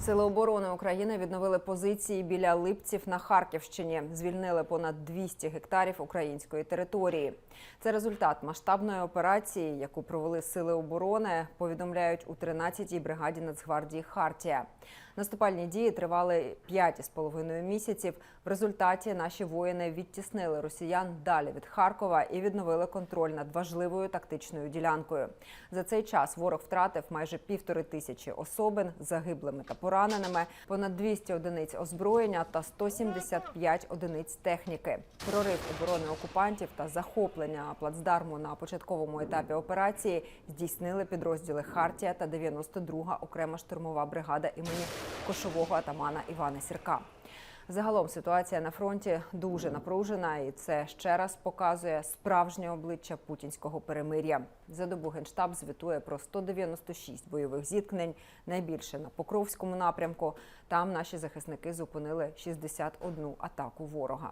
Сили оборони України відновили позиції біля Липців на Харківщині. Звільнили понад 200 гектарів української території. Це результат масштабної операції, яку провели сили оборони. Повідомляють у 13-й бригаді Нацгвардії Хартія. Наступальні дії тривали 5,5 місяців. В результаті наші воїни відтіснили росіян далі від Харкова і відновили контроль над важливою тактичною ділянкою. За цей час ворог втратив майже півтори тисячі особин загиблими та пораненими, понад 200 одиниць озброєння та 175 одиниць техніки. Прорив оборони окупантів та захоплення плацдарму на початковому етапі операції здійснили підрозділи Хартія та 92-га окрема штурмова бригада імені кошового атамана Івана Сірка. Загалом ситуація на фронті дуже напружена, і це ще раз показує справжнє обличчя путінського перемир'я. За добу генштаб звітує про 196 бойових зіткнень, найбільше на Покровському напрямку. Там наші захисники зупинили 61 атаку ворога.